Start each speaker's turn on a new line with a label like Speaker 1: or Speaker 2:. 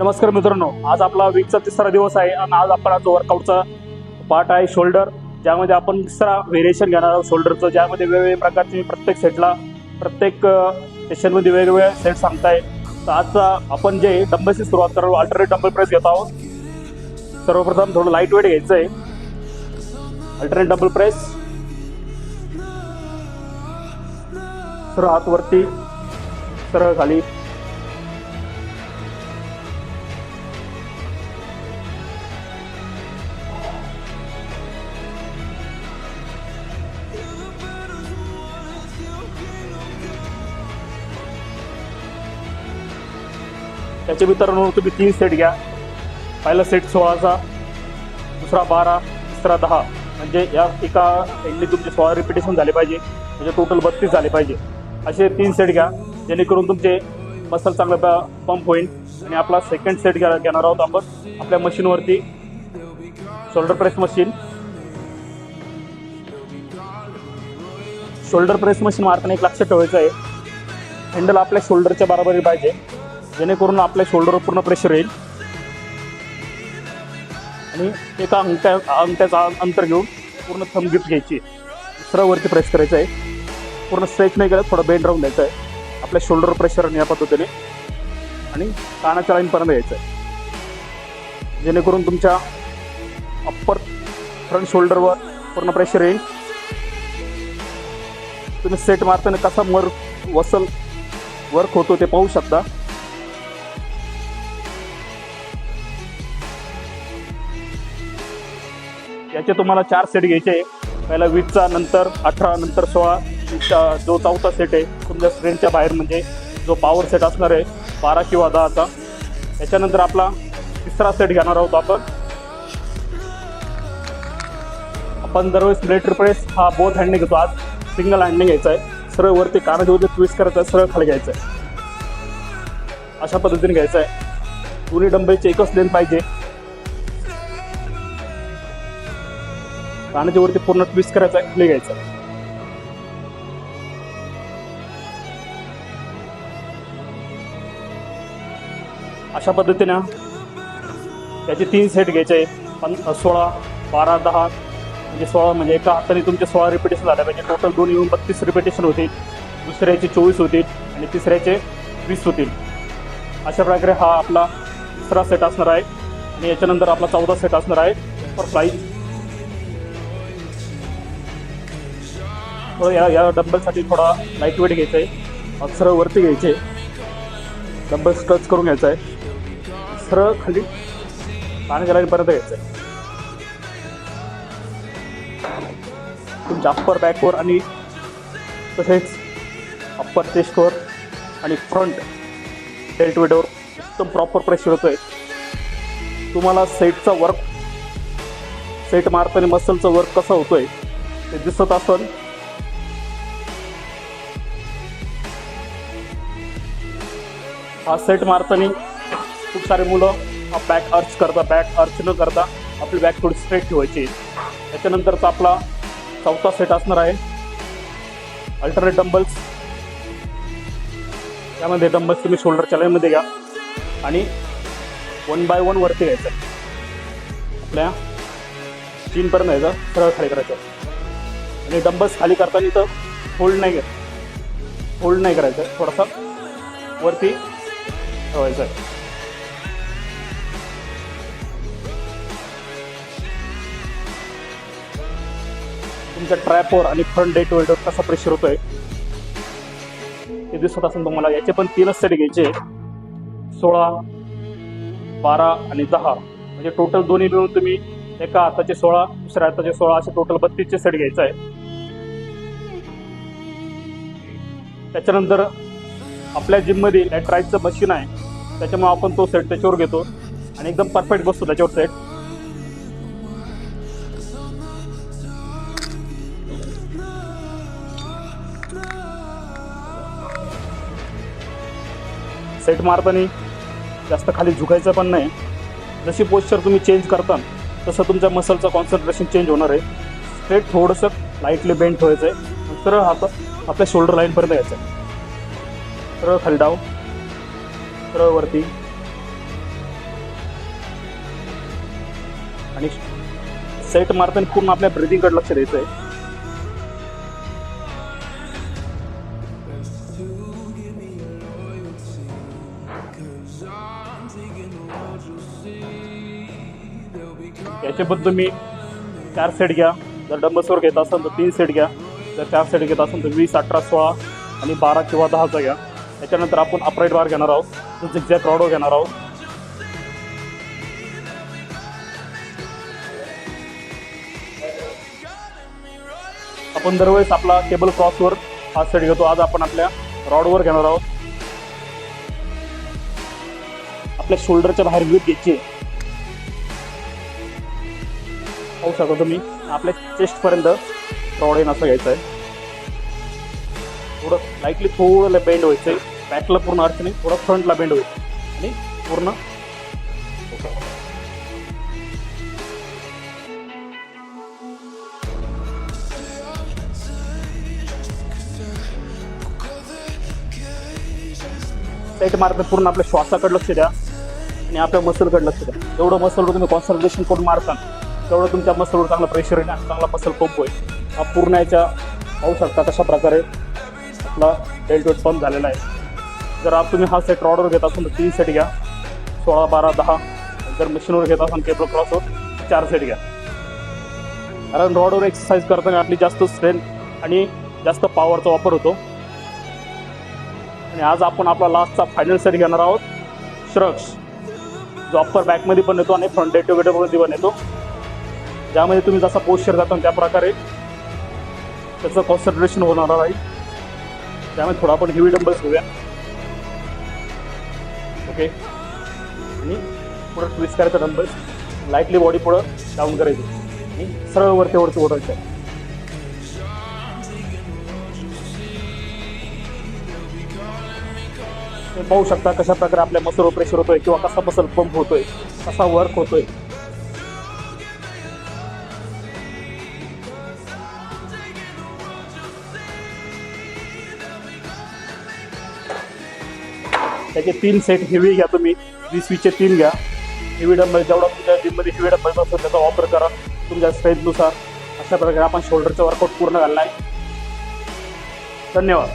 Speaker 1: नमस्कार मित्रांनो आज आपला वीकचा तिसरा दिवस आहे आणि आज आपण आज वर्कआउटचा पार्ट आहे शोल्डर ज्यामध्ये आपण तिसरा व्हेरिएशन घेणार आहोत शोल्डरचं ज्यामध्ये वेगवेगळ्या प्रकारचे प्रत्येक सेटला प्रत्येक सेशनमध्ये वेगवेगळे सेट सांगताय. तर आजचा आपण जे डंबलची सुरुवात करू अल्टरनेट डंबल प्रेस घेत आहोत. सर्वप्रथम थोडं लाइट वेट घ्यायचं आहे अल्टरनेट डबल प्रेस सरळ हात वरती सरळ खाली. त्याच्या मित्रांनो तुम्ही तीन सेट घ्या. पहिला सेट सोळाचा दुसरा बारा तिसरा दहा. म्हणजे या एका एंडली तुमचे सोळा रिपिटेशन झाले पाहिजे. म्हणजे टोटल बत्तीस झाले पाहिजे. असे तीन सेट घ्या. जेणेकरून तुमचे मसल चांगलं पंप होईल. आणि आपला सेकंड सेट घ्या घेणार आहोत आपण. आपल्या मशीनवरती shoulder press machine shoulder press machine मारताना एक लक्षात ठेवायचं आहे. हँडल आपल्या शोल्डरच्या बरोबरी पाहिजे. जेणेकरून आपल्या शोल्डरवर पूर्ण प्रेशर येईल. आणि एका अंगठ्या अंगठ्याचा अंतर घेऊन पूर्ण थंब गिफ्ट घ्यायची. दुसरा वरती प्रेस करायचं आहे. पूर्ण स्ट्रेच नाही करत थोडं बेंड राहून द्यायचं आहे. आपल्या शोल्डरवर प्रेशर या पद्धतीने. आणि कानाच्या लाईनपर्यंत यायचं आहे. जेणेकरून तुमच्या अप्पर फ्रंट शोल्डरवर पूर्ण प्रेशर येईल. तुम्ही सेट मारताना कसा मर वसल वर्क होतो ते पाहू शकता. याचे तुम्हाला चार सेट घ्यायचे पहिला वीसचा नंतर अठरा नंतर सोळा वीसचा जो चौथा सेट आहे तुमच्या स्क्रीनच्या बाहेर म्हणजे जो पॉवर सेट असणार आहे बारा किंवा दहाचा. त्याच्यानंतर आपला तिसरा सेट घेणार आहोत आपण. आपण दरवेळेस मिलिटरी प्रेस हा बोथ हँडने घेतो. आज सिंगल हँडने घ्यायचा आहे. सरळ वरती कानाच्या वरती ट्विस्ट करायचं आहे सरळ खाली घ्यायचं आहे. अशा पद्धतीने घ्यायचं आहे. दोन्ही डंबेलची एकच लेन पाहिजे. कानाच्या वरती पूर्ण ट्विस्ट करायचा आहे खाली घ्यायचं अशा पद्धतीनं त्याचे तीन सेट घ्यायचे पण सोळा बारा दहा म्हणजे सोळा म्हणजे एका हाताने तुमचे सोळा रिपिटेशन झाल्या पाहिजे. टोटल दोन येऊन बत्तीस रिपिटेशन होतील. दुसऱ्याचे चोवीस होतील आणि तिसऱ्याचे वीस होतील. अशा प्रकारे हा आपला तिसरा सेट असणार आहे. आणि याच्यानंतर आपला चौदा सेट असणार आहे. फॉर प्राईज थोडं या या डंबलसाठी थोडा लाइट वेट घ्यायचा आहे सरळ वरती घ्यायचे. डंबल स्ट्रच करून घ्यायचा आहे सरळ खाली पाण्याच्या लाईनपर्यंत घ्यायचं आहे तुमच्या अप्पर बॅकवर आणि तसेच अप्पर चेस्टवर आणि फ्रंट बेल्ट वेटवर एकदम प्रॉपर प्रेशर आहे तुम्हाला सेटचा वर्क सेट मारताना मसलचं वर्क कसं आहे ते दिसत असेल. हा सेट मारताना खूप सारे मुलं बॅक अर्च करता बॅक अर्च न करता आपली बॅक थोडी स्ट्रेट ठेवायची. त्याच्यानंतरचा आपला चौथा सेट असणार आहे. अल्टरनेट डंबल्स त्यामध्ये डंबल्स तुम्ही शोल्डरच्या लाईनमध्ये घ्या. आणि वन बाय वन वरती घ्यायचं. आपल्या चीनपर्यंत यायचं. सरळ खाली करायचं. आणि डंबल्स खाली करताना तर होल्ड नाही होल्ड नाही करायचं. थोडासा वरती Oh, ठेवायचं आहे तुमच्या ट्रॅपवर आणि फ्रंट डेट वेल्डवर कसा प्रेशर होतोय? ते दिसत असेल तुम्हाला याचे पण तीनच सेट घ्यायचे. सोळा बारा आणि दहा. म्हणजे टोटल दोन्ही मिळून तुम्ही एका हाताचे सोळा दुसऱ्या हाताचे सोळा असे टोटल बत्तीसचे सेट घ्यायचा आहे. त्याच्यानंतर आपल्या जिममध्ये लॅट्राईजचं मशीन आहे. त्याच्यामुळे आपण तो सेट त्याच्यावर घेतो. आणि एकदम परफेक्ट बसतो त्याच्यावर सेट सेट मारताना जास्त खाली झुकायचं पण नाही. जशी पोस्चर तुम्ही चेंज करता तसं तुमच्या मसलचं कॉन्सन्ट्रेशन चेंज होणार आहे. स्ट्रेट थोडंसं लाईटली बेंड व्हायचं आहे सरळ हात आपल्या शोल्डर लाईनपर्यंत यायचं आहे सरळ खाली डाव. वरती आणि सेट मारताना पूर्ण आपल्या ब्रिदिंगकडे लक्ष द्यायचंय. आहे याच्याबद्दल मी चार सेट घ्या. जर डंबसवर घेत असाल तर तीन सेट घ्या. जर चार सेट घेत असाल तर वीस अठरा सोळा आणि बारा किंवा दहाचा घ्या. त्याच्यानंतर आपण अपराईट बार घेणार आहोत. झिगझॅक रॉडो घेणार आहोत. आपण दरवेळेस आपला टेबल क्रॉसवर हा सेट घेतो. आज आपण आपल्या रॉडवर घेणार आहोत. आपल्या शोल्डरच्या बाहेर ग्रीप घ्यायची पाहू शकता तुम्ही आपल्या चेस्टपर्यंत रॉड येईन असं घ्यायचं आहे. थोडं लाईटली थोडं बेंड व्हायचं आहे बॅकला पूर्ण अर्थ नाही थोडं फ्रंटला बेंड होईल. आणि पूर्ण सेट मारता पूर्ण आपल्या श्वासाकडे लक्ष द्या. आणि आपल्या मसलकडे लक्ष द्या. जेवढं मसलवर तुम्ही कॉन्सन्ट्रेशन करून मारता तेवढं तुमच्या मसलवर चांगलं प्रेशर येईल आणि चांगला मसल पंप होईल. हा पूर्ण याच्या पाहू शकता कशा प्रकारे आपला डेल्ट वेट पंप झालेला आहे. जर आप तुम्ही हा सेट रॉडवर घेत असाल तर तीन सेट घ्या. सोळा बारा दहा. जर मशीनवर घेत असाल केबल क्रॉसवर चार सेट घ्या. कारण रॉडवर एक्सरसाइज करताना आपली जास्त स्ट्रेंथ आणि जास्त पॉवरचा वापर होतो. आणि आज आपण आपला लास्टचा फायनल सेट घेणार आहोत. श्रक्स जो अप्पर बॅकमध्ये पण येतो आणि फ्रंट डेटोगेटोमध्ये पण येतो. ज्यामध्ये तुम्ही जसा पोस्चर जाता त्या प्रकारे त्याचं कॉन्सन्ट्रेशन होणार आहे. त्यामुळे थोडा आपण हेवी डंबल्स घेऊया. ओके. आणि पुढं ट्विस्ट करायचं नंबर लाईटली बॉडी पुढं डाऊन करायची. आणि सरळ वरती वरती ओढायचं आहे तुम्ही पाहू शकता कशा प्रकारे आपल्या मसलवर प्रेशर होतोय किंवा कसा मसल पंप होतोय कसा वर्क होतोय. त्याचे तीन सेट हेवी घ्या तुम्ही. वीस वीसचे तीन घ्या. हेवी डंबल जेवढा तुमच्या जिममध्ये हेवी डंबल असतो त्याचा वापर करा. तुमच्या स्ट्रेंथनुसार अशा प्रकारे आपण शोल्डरचा वर्कआउट पूर्ण घालला आहे धन्यवाद.